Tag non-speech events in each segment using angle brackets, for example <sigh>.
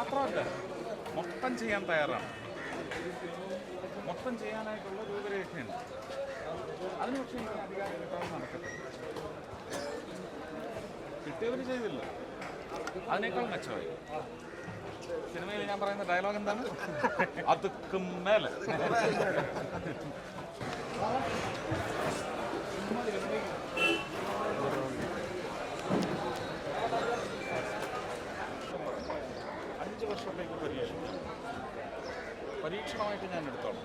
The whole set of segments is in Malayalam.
മാത്രമല്ല മൊത്തം ചെയ്യാൻ തയ്യാറാണ്. മൊത്തം ചെയ്യാനായിട്ടുള്ള രൂപരേഖയുണ്ട്. അതിന് പക്ഷേ എനിക്ക് അധികാരം കിട്ടാതെ നടക്കട്ടെ കിട്ടിയവർ ചെയ്തില്ല. അതിനേക്കാൾ മെച്ചമായി. സിനിമയിൽ ഞാൻ പറയുന്ന ഡയലോഗ് എന്താണ്? <laughs> അതുക്കും മേലെ അഞ്ച് വർഷത്തേക്ക് പരീക്ഷണം പരീക്ഷണമായിട്ട് ഞാൻ എടുത്തോളാം.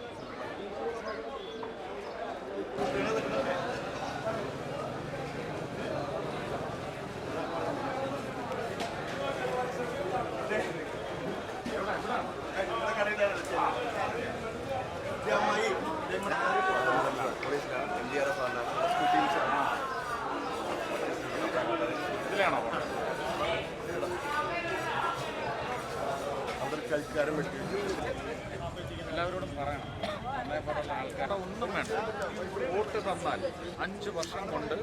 ഇതിലാണോ? കളിക്കാരും എല്ലാവരോടും പറയണം. എന്നെപ്പോലുള്ള ആൾക്കാരെ ഒന്നും വേണ്ട. വോട്ട് തന്നാൽ അഞ്ച് വർഷം കൊണ്ട്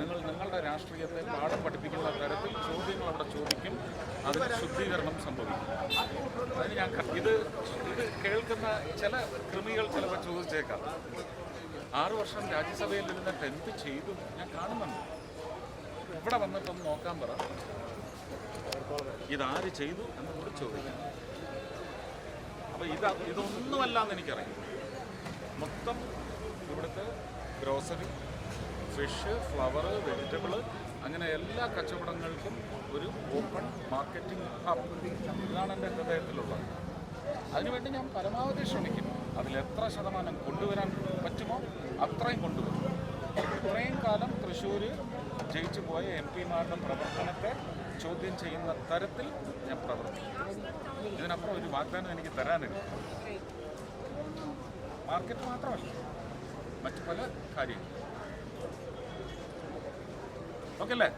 നിങ്ങൾ നിങ്ങളുടെ രാഷ്ട്രീയത്തെ പാഠം പഠിപ്പിക്കുന്ന തരത്തിൽ ചോദ്യങ്ങൾ അവിടെ ചോദിക്കും. അതിന് ശുദ്ധീകരണം സംഭവിക്കും. അതിന് ഞാൻ ഇത് ഇത് കേൾക്കുന്ന ചില കൃമികൾ ചിലപ്പോൾ ചോദിച്ചേക്കാം. ആറു വർഷം രാജ്യസഭയിൽ ഇരുന്നിട്ട് എന്ത് ചെയ്തു? ഞാൻ കാണുന്നുണ്ട്. ഇവിടെ വന്നിട്ടൊന്ന് നോക്കാൻ പറ. ഇതാര് ചെയ്തു എന്ന് കൂടി ചോദിക്കാം. അപ്പോൾ ഇത് ഇതൊന്നുമല്ല എന്ന് എനിക്കറിയാം മൊത്തം ഇവിടുത്തെ ഗ്രോസറി ഫിഷ് ഫ്ലവർ വെജിറ്റബിൾ അങ്ങനെ എല്ലാ കച്ചവടങ്ങൾക്കും ഒരു ഓപ്പൺ മാർക്കറ്റിംഗ് ഹബ് ഇതാണ് എന്റെ ഹൃദയത്തിലുള്ളത്. അതിനുവേണ്ടി ഞാൻ പരമാവധി ശ്രമിക്കും അതിൽ എത്ര ശതമാനം കൊണ്ടുവരാൻ പറ്റുമോ അത്രയും കൊണ്ടുവരും. ഇത്രയും കാലം തൃശ്ശൂർ ജയിച്ചു പോയ എം പിമാരുടെ പ്രവർത്തനത്തെ ചോദ്യം ചെയ്യുന്ന തരത്തിൽ ഞാൻ പ്രവർത്തിക്കും. ഇതിനപ്പുറം ഒരു വാഗ്ദാനം എനിക്ക് തരാനില്ല മാർക്കറ്റ് മാത്രമല്ല മറ്റു പല കാര്യങ്ങളും. ഓക്കെ അല്ലേ?